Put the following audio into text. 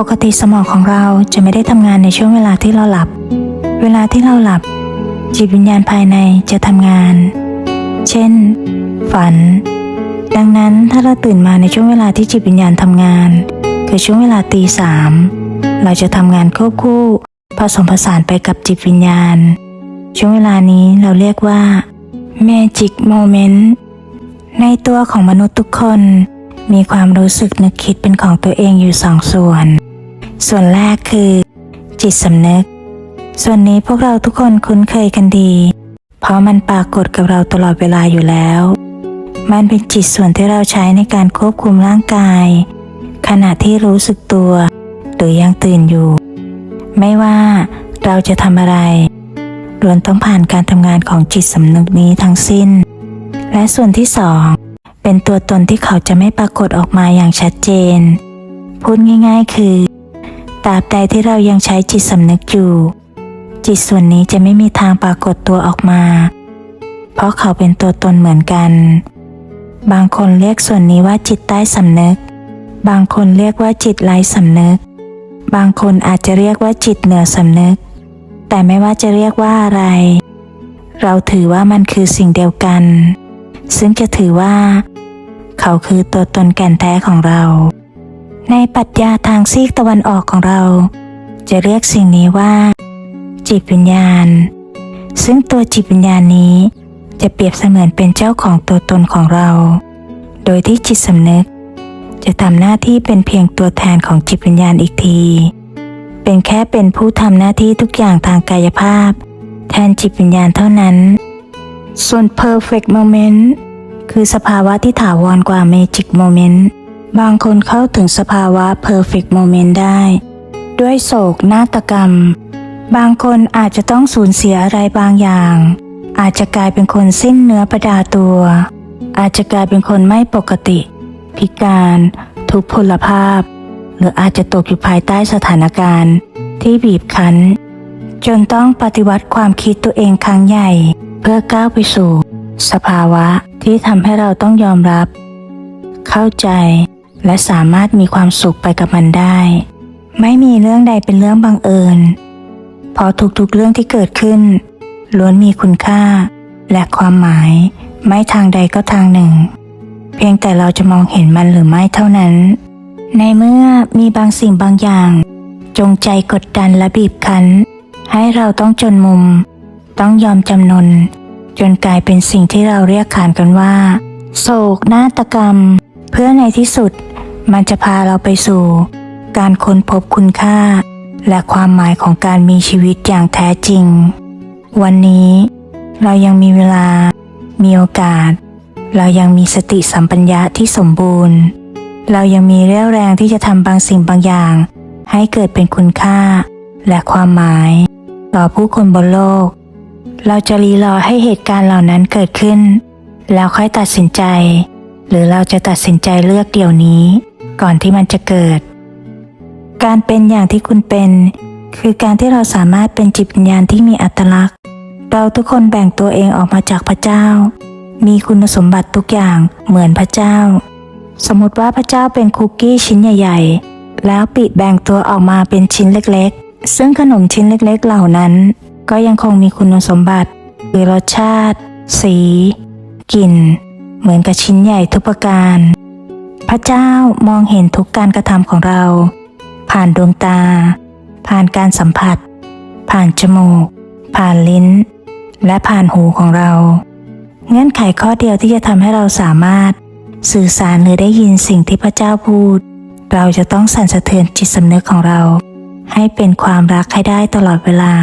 ปกติสมองของเราจะไม่ได้ทำงานในช่วงเวลาที่เราหลับ เวลาที่เราหลับ จิตวิญญาณภายในจะทำงาน เช่น ฝัน ดังนั้นถ้าเราตื่นมาในช่วงเวลาที่จิตวิญญาณทำงาน คือช่วงเวลาตีสามเราจะทำงานควบคู่ผสมผสานไปกับจิตวิญญาณ ช่วงเวลานี้เราเรียกว่า Magic Moment ในตัวของมนุษย์ทุกคน มีความรู้สึกนึกคิดเป็นของตัวเองอยู่สองส่วน ส่วนแรกคือ จิตสำนึก ส่วนนี้พวกเราทุกคนคุ้นเคยกันดี เพราะมันปรากฏกับเราตลอดเวลาอยู่แล้ว มันเป็นจิตส่วนที่เราใช้ในการควบคุมร่างกาย ขณะที่รู้สึกตัว หรือยังตื่นอยู่ ไม่ว่าเราจะทำอะไรล้วนต้องผ่านการทำงานของจิตสำนึกนี้ทั้งสิ้น และส่วนที่สองเป็นตัวตนที่เขาจะไม่ปรากฏออกมาอย่างชัดเจน พูดง่าย ๆ คือ ตราบใดที่เรายังใช้จิตสำนึกอยู่ จิตส่วนนี้จะไม่มีทางปรากฏตัวออกมา เพราะเขาเป็นตัวตนเหมือนกัน บางคนเรียกส่วนนี้ว่าจิตใต้สำนึก บางคนเรียกว่าจิตไร้สำนึก บางคนอาจจะเรียกว่าจิตเหนือสำนึก แต่ไม่ว่าจะเรียกว่าอะไร เราถือว่ามันคือสิ่งเดียวกัน ซึ่งจะถือว่า เขาคือตัวตนแก่นแท้ของเรา รัชญาทางซีกตะวันออกของเรา จะเรียกสิ่งนี้ว่า จิตวิญญาณ ซึ่งตัวจิตวิญญาณนี้จะเปรียบเสมือนเป็นเจ้าของตัวตนของเรา โดยที่จิตสำนึก จะทำหน้าที่เป็นเพียงตัวแทนของจิตวิญญาณอีกที เป็นแค่เป็นผู้ทำหน้าที่ทุกอย่างทางกายภาพ แทนจิตวิญญาณเท่านั้น ส่วน perfect moment คือสภาวะที่ถาวรกว่า magic moment บางคนเข้าถึงสภาวะ perfect moment ได้ ด้วยโศกนาฏกรรม บางคนอาจจะต้องสูญเสียอะไรบางอย่าง อาจจะกลายเป็นคนสิ้นเนื้อประดาตัว อาจจะกลายเป็นคนไม่ปกติ พิการ ทุพพลภาพ หรืออาจจะตกอยู่ภายใต้สถานการณ์ ที่บีบคั้น จนต้องปฏิวัติความคิดตัวเองครั้งใหญ่ เพื่อก้าวไปสู่ สภาวะที่ทำให้เราต้องยอมรับ เข้าใจ และสามารถมีความสุขไปกับมันได้ ไม่มีเรื่องใดเป็นเรื่องบังเอิญ เพราะทุกๆเรื่องที่เกิดขึ้น ล้วนมีคุณค่า และความหมาย ไม่ทางใดก็ทางหนึ่ง เพียงแต่เราจะมองเห็นมันหรือไม่เท่านั้น ในเมื่อมีบางสิ่งบางอย่าง จงใจกดดันและบีบคั้น ให้เราต้องจนมุม ต้องยอมจำนน จนกลายเป็นสิ่งที่เราเรียกขานกันว่า โศกนาฏกรรม เพื่อในที่สุด มันจะพาเราไปสู่ การค้นพบคุณค่า และความหมายของการมีชีวิตอย่างแท้จริง วันนี้ เรายังมีเวลา มีโอกาส เรายังมีสติสัมปัญญะที่สมบูรณ์ เรายังมีเรี่ยวแรงที่จะทำบางสิ่งบางอย่าง ให้เกิดเป็นคุณค่า และความหมาย ต่อผู้คนบนโลก เราจะรีรอให้เหตุการณ์เหล่านั้นเกิดขึ้น แล้วค่อยตัดสินใจหรือเราจะตัดสินใจเลือกเดี๋ยวนี้ ก่อนที่มันจะเกิด การเป็นอย่างที่คุณเป็น คือการที่เราสามารถเป็นจิตวิญญาณที่มีอัตลักษณ์ เราทุกคนแบ่งตัวเองออกมาจากพระเจ้า มีคุณสมบัติทุกอย่างเหมือนพระเจ้า สมมติว่าพระเจ้าเป็นคุกกี้ชิ้นใหญ่ ๆ แล้วปิดแบ่งตัวออกมาเป็นชิ้นเล็กๆ ซึ่งขนมชิ้นเล็กๆ เหล่านั้น ก็ยังคงมีคุณสมบัติ คือรสชาติ สี กลิ่น เหมือนกับชิ้นใหญ่ทุกประการ พระเจ้ามองเห็นทุกการกระทำของเรา ผ่านดวงตา ผ่านการสัมผัส ผ่านจมูก ผ่านลิ้น และผ่านหูของเรา เงื่อนไขข้อเดียวที่จะทำให้เราสามารถสื่อสารหรือได้ยินสิ่งที่พระเจ้าพูด เราจะต้องสั่นสะเทือนจิตสำนึกของเรา ให้เป็นความรักให้ได้ตลอดเวลา